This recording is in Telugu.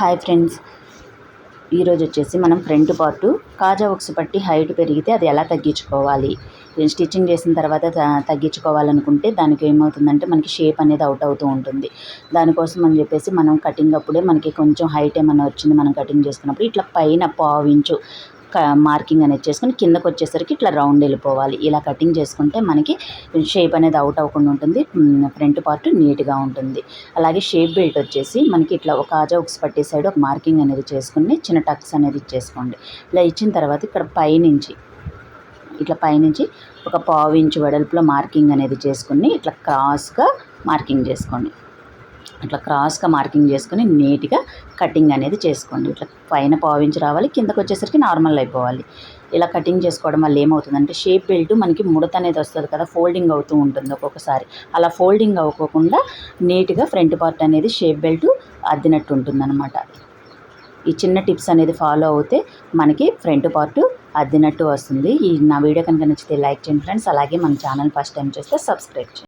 Hi friends. ఈరోజు వచ్చేసి మనం ఫ్రంట్ పార్ట్ కాజా ఒక్స్ పట్టి హైట్ పెరిగితే అది ఎలా తగ్గించుకోవాలి? స్టిచ్చింగ్ చేసిన తర్వాత త- తగ్గించుకోవాలనుకుంటే దానికి ఏమవుతుందంటే మనకి షేప్ అనేది అవుట్ అవుతూ ఉంటుంది. దానికోసం అని చెప్పేసి మనం కటింగ్ అప్పుడే మనకి కొంచెం హైట్ ఏమైనా వచ్చింది మనం కటింగ్ చేసుకున్నప్పుడు ఇట్లా పైన పావించు మార్కింగ్ అనేది చేసుకుని కిందకు వచ్చేసరికి ఇట్లా రౌండ్ వెళ్ళిపోవాలి. ఇలా కటింగ్ చేసుకుంటే మనకి షేప్ అనేది అవుట్ అవ్వకుండా ఉంటుంది. ఫ్రంట్ పార్ట్ నీట్గా ఉంటుంది. అలాగే షేప్ బెల్ట్ వచ్చేసి మనకి ఇట్లా ఒక కాజా ఉక్స్ పట్టే సైడ్ ఒక మార్కింగ్ అనేది చేసుకుని చిన్న టక్స్ అనేది ఇచ్చేసుకోండి. ఇలా ఇచ్చిన తర్వాత ఇక్కడ పైనుంచి ఇట్లా పైనుంచి ఒక పావు ఇంచు వెడల్పులో మార్కింగ్ అనేది చేసుకుని ఇట్లా క్రాస్గా మార్కింగ్ చేసుకోండి. ఇట్లా క్రాస్గా మార్కింగ్ చేసుకుని నీట్గా కటింగ్ అనేది చేసుకోండి. ఇట్లా పైన పావించి రావాలి కిందకు వచ్చేసరికి నార్మల్ అయిపోవాలి. ఇలా కటింగ్ చేసుకోవడం వల్ల ఏమవుతుందంటే షేప్ బెల్ట్ మనకి ముడత అనేది వస్తుంది కదా ఫోల్డింగ్ అవుతూ ఉంటుంది ఒక్కొక్కసారి. అలా ఫోల్డింగ్ అవ్వకుండా నీట్గా ఫ్రంట్ పార్ట్ అనేది షేప్ బెల్ట్ అద్దినట్టు ఉంటుందన్నమాట. ఈ చిన్న టిప్స్ అనేది ఫాలో అవుతే మనకి ఫ్రంట్ పార్ట్ అద్దినట్టు వస్తుంది. ఈ నా వీడియో కనుక నచ్చితే లైక్ చేయండి ఫ్రెండ్స్. అలాగే మన ఛానల్ ఫస్ట్ టైం చూస్తే సబ్స్క్రైబ్ చేయండి.